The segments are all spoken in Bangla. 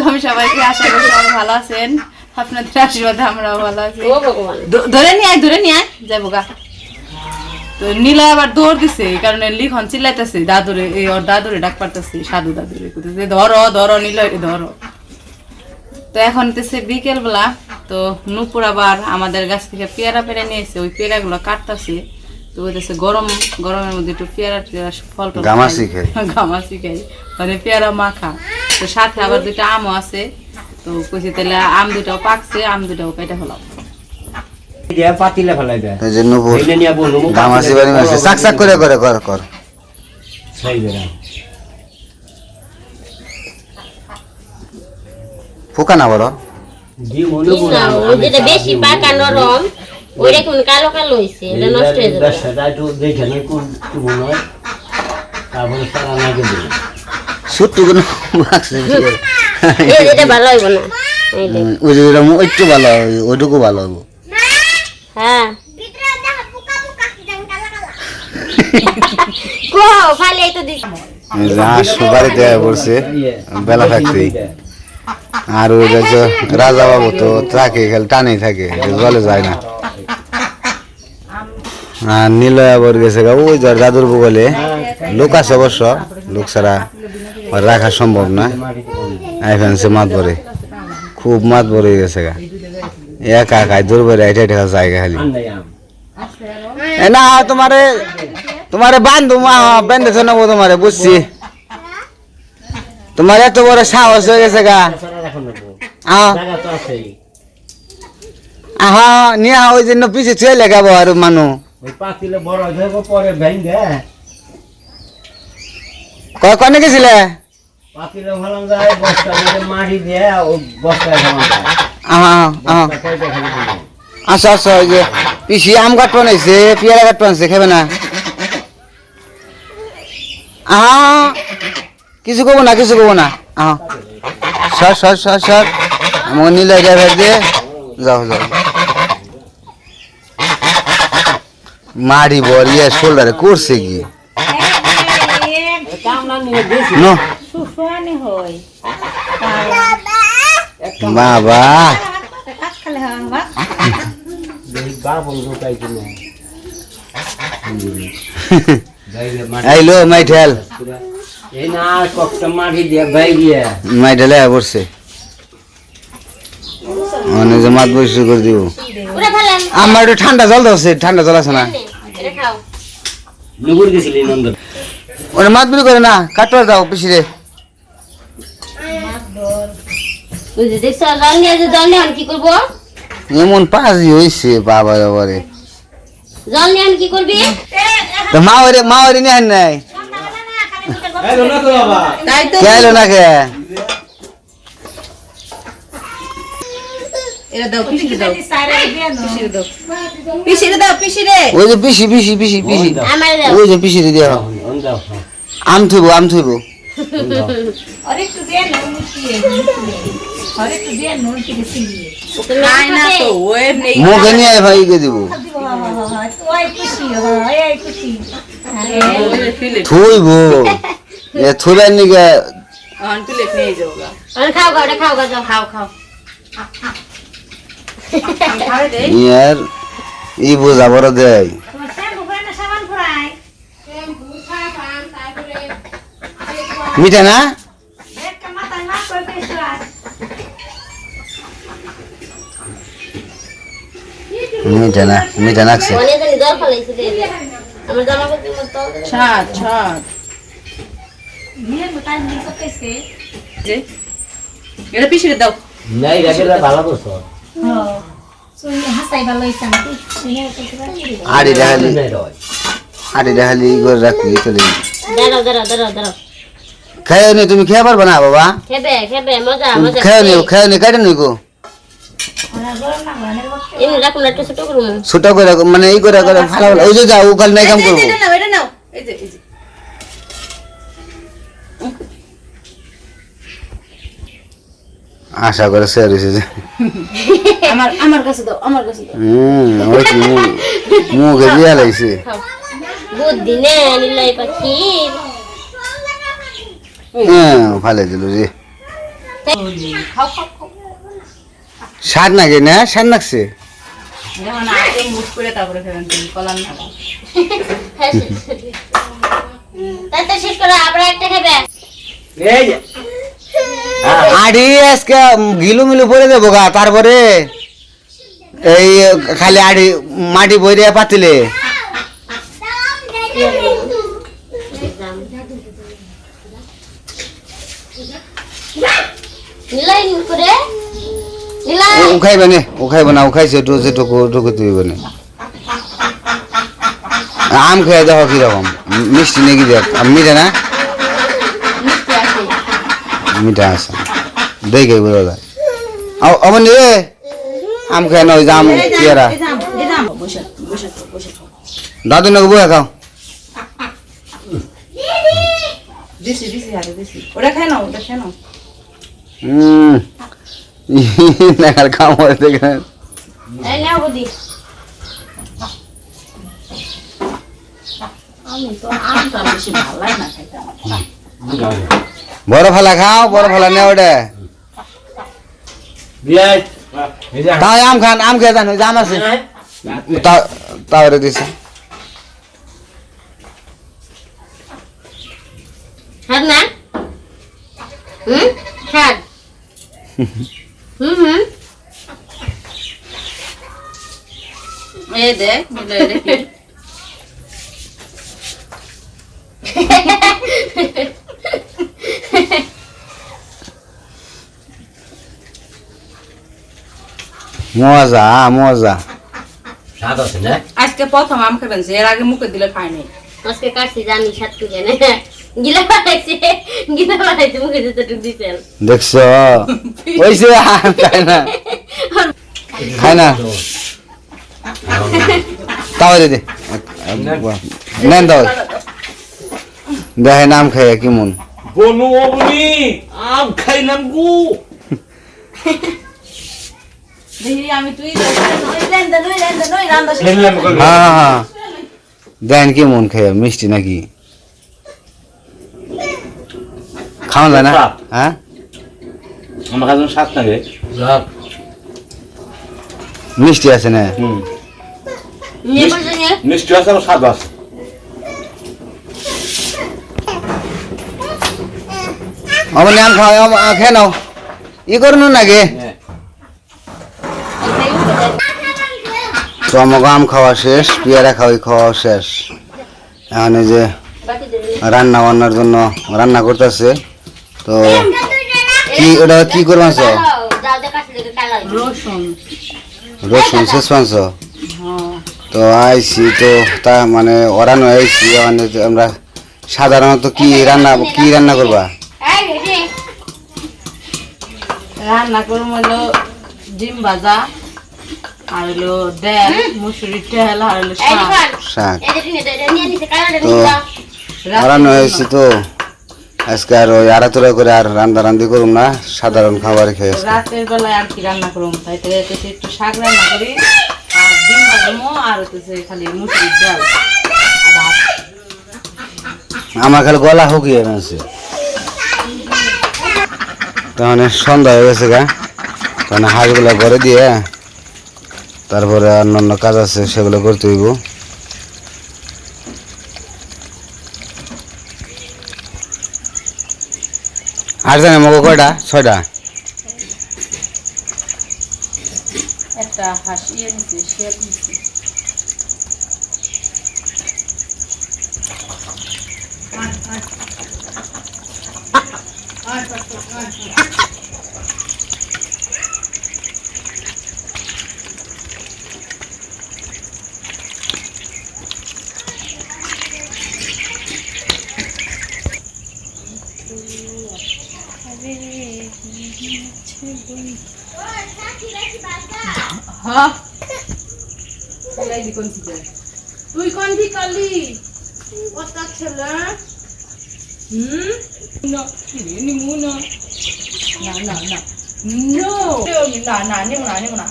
প্রথম সবাইকে আশা করি সবাই ভালো আছেন। আপনাদের আশীর্বাদে আমরাও ভালো আছি। ধরে নিয়ে আয় ধরে নিয়ে আয়। যাব গা তো নীলা আবার দৌড় দিছে এই কারণে লিখন চিল্লাইতেছে দাদুরে এই ওর দাদুরে ডাক পারতেছে সাধু দাদুরে। কইতেছে ধরো ধরো নীলা ধরো। তো এখন হতেছে বিকেল তো নুপুর আবার আমাদের গাছ থেকে পেয়ারা পেয়ারা নিয়েছে ওই পেয়ারাগুলো কাটতেছে। তো বলতেছে গরম গরমের মধ্যে একটু পেয়ারা টেয়ারা ফল গামাসি খাই। খাই। গামাসি খাই। মানে পেয়ারা মাখা তো সাথে আবার দুইটা আমও আছে। তো কইছে তাহলে আম দুটাও পাকছে আম দুটাও কেটে দিয়া পাতিলে ফেলাই দেয়। এই গামাসি বাড়ি মাসে চাক চাক করে করে কর কর। না। মনে বেশি পাকা নরম ওইটা কেমন কালো কালো হয়েছে এটা নষ্ট হয়ে যাবে। সেটা একটু দেখে নেই কোন কি মনে হয়। তারপরে সারা নাকে কোনো এটা ভালো হইব না। এই দেখ। হুম, ওই যে ওটা একটু ভালো হবে ওইটুকু ভালো হবে হ্যাঁ। দেয়া পড়ছে বেলা থাকতেই। আর ওই যে রাজা বাবু তো থাকে খেলে টানেই থাকে জলে যায় না। আর নীলয় আবার গেছে গা ওই যার দাদুর বগলে। লোক আছে অবশ্য লোক ছাড়া। রাখা সম্ভব না। আইফেন্সে মাত ভরে খুব মাত ভরে গেছে গা। একা একাই বেড়ে এটা এটা জায়গা খালি। না, তোমারে তোমারে বান্ধু বেঁধেছে নেব তোমারে, বুঝছি। তোমার এত বড় সাহস হয়ে গেছে গা। আহ। নিয়ে ওই জন্য পিছিয়ে চলে গাবো আর মানু। খালি দিবে। আসো আসো ওই যে পিসি আম কাঠ বানাইছে পেয়ারা কাঠ বানাইছে খাবে না। আহা কিছু কব না কিছু কব না। আহা। সর সর সর সর। আমাকে নিলে ড্রাইভার দিয়ে যাও যাও। মারি বরিয়ে শোল্ডারে করছে নো বাবা আইলো মাইঠেল মাইঠেলে পড়ছে মানে যে মাত বসে করে দিব। আমার একটু ঠান্ডা জল দাও ঠান্ডা জল আছে না। এটা খাও নুপুর গেছিলি নন্দন ওটা মাত বিলি করে না কাটতে দাও পিছিয়ে এমন পাজি হয়েছে বাবা বাবারে। মাওয়ারে মাওয়ারে নিয়ে নাই। না কে পিসিরে দাও। পিসিরে ওই যে পিসি পিসি পিসি পিসি। ওই যে পিসিরে দিয়া আম থইব আম থইব। মুখে নিয়ে ভাই কে দিব। থইব। এ থইবার নিকে খাও খাও খাও খাও। দে ইয়ার ই বোঝা দেয়। মিঠা না? মিঠা না মিঠা নাকছে। অনেক জানি জল ফলাইছে দে দে। আমার জামা কাপড় তো ছাদ ছাদ যে এটা পিসিরে দাও। নাই ভালো করছ। নাই রয় আড়ি দেখালি করে রাখবি চলে দাঁড়াও দাঁড়াও দাঁড়াও দাঁড়াও। খেয়ে নি তুমি খেয়ে পারবা না বাবা? খেবে খেবে মজা মজা খেয়ে নিও খেয়ে। নি কেটে এমনি ছোট করে মানে এই করে করে ভালো ভালো ওই যে যাও ওখানে নাই কাম করব। এটা নাও এটা নাও। এই যে এই যে। আশা করে সে রয়েছে যে। আমার আমার কাছে দাও আমার কাছে দাও। হুম ওই মুখে দিয়া লাগছে। বুদ্ধি নে নিলাই পাখি। হ্যাঁ ভালো দিল রে। খাও খাও খাও নাকি না? স্বাদ লাগছে যখন আগে মুখ করে তারপরে ফেলেন তুমি কলার না তাই তো শেষ করে আবার একটা খাবে এই আড়ি আজকে গিলু মিলু পরে দেবো গা তারপরে এই খালি আড়ি মাটি বইরে পাতিলে। নিলাই করে। নিলাই। ও খাইবে না ও খাইবে না ও খাইছে একটু যেটুকু টুকু তুইবে না। আম খেয়ে দেখো কীরকম মিষ্টি নাকি দেখ মিঠে না? মিঠা আছে দেখে বোঝা যায়। অমন রে আম খেয়ে না ওই যে আম পেয়ারা। দাদু নাকি বয়ে খাও? দিছি দিছি হাতে দিছি ওটা খাই নাও ওটা খাই নাও হুম দেখার খাও দেখে এই নাও বুদি আমি তো আমটা বেশি ভালো লাগে না খাইতে বড় ফালা খাও বড় ফালা নে ওটা আম খান আম খেয়ে আছে তাও তাও দিছে হাত না হুম হাত হুম হুম এই দেখ মিলে দেখি। মজা মজা। স্বাদ আছে না? আজকে প্রথম আম খাবেন এর আগে মুখে দিলে খায়নি আজকে কাটছি জানি সাত না গিলা বাড়াইছে গিলা বাড়াইছে মুখে যেতে টুক দেখছ ওইসে আম না খায় না তাও দে দে নেন দাও দেখে নাম খাইয়া কেমন বনু অবনি আম খাইলাম গু হ্যাঁ হ্যাঁ হ্যাঁ দেন কেমন খাইয়া মিষ্টি নাকি খাওয়া যায় না। হ্যাঁ? আমার কাছে সাত লাগে মিষ্টি আছে না? মিষ্টি আছে আর স্বাদ আছে। আমার নাম খাও আম- আ, খেয়ে নাও। ই করুন নাকি? তো আমাকে আম খাওয়া শেষ পেয়ারা খাওয়াই খাওয়া শেষ। এখন এই যে রান্না বান্নার জন্য রান্না করতেছে। তো কি ওটা কি রসুন। রসুন শেষ মাংস? হ্যাঁ। তো আইছি তো তা মানে ওরানো আইছি মানে আমরা সাধারণত কি রান্না কি রান্না করবা? রান্না করব হলো ডিম ভাজা আর হলো ডাল মুসুরি তেল আর হলো শাক। শাক। তো ওরানো হয়েছি তো। আজকে আর ওই আড়াতোড়া করে আর রান্না রান্দি করুম না সাধারণ খাবার খেয়ে। রাতের বেলায় আর কি রান্না করব তাই তো একটু শাক রান্না করি আর ডিম ভাজবো আর হচ্ছে খালি মুসুরির ডাল আমার খালি গলা শুকিয়ে গেছে। তাহলে সন্ধ্যা হয়ে গেছে গা। তাহলে হাঁসগুলো ঘরে দিয়ে তারপরে অন্যান্য কাজ আছে সেগুলো করতে হইব। আর জানে মগ কয়টা ছয়টা একটা হাসিয়ে দিচ্ছে শেপ দিচ্ছে হ্যাঁ দি কোন তুই কোন দি কালি কত ছেলে হুম? না নিমু না। না না না। নো। না না নিমু না নিমু না।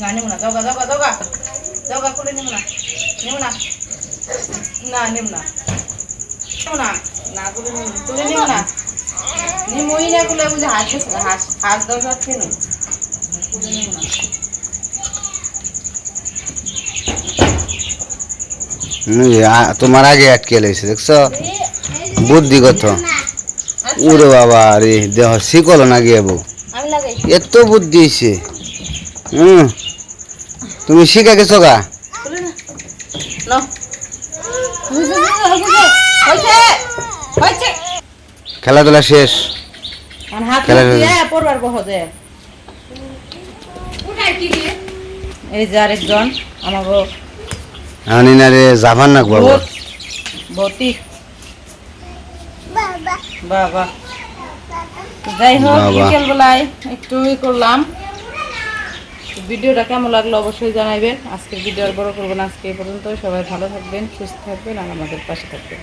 না নিমু না দগা দগা দগা। করে নিমু না নিমু না। না নিমু না। নিমু না না নিমু করে নিমু না। নি গুলো বুঝে হাস হাস হাস হুম, আ- তোমার আগে আটকে লেগেছে দেখছ? বুদ্ধিগত। উরে বাবা রে, দেহ শিকল না গিয়ে বউ। এত বুদ্ধি হয়েছে হুম, তুমি শিখে গেছো গা? খেলাধুলা শেষ। এই যে আরেকজন আমাকে আমি না রে যাবার না বাবা। বাবা। যাই হোক বিকেল বেলায় একটু ই করলাম। ভিডিওটা কেমন লাগল অবশ্যই জানাবেন আজকের ভিডিও আর বড় করব না আজকে এই পর্যন্ত সবাই ভালো থাকবেন সুস্থ থাকবেন আর আমাদের পাশে থাকবেন।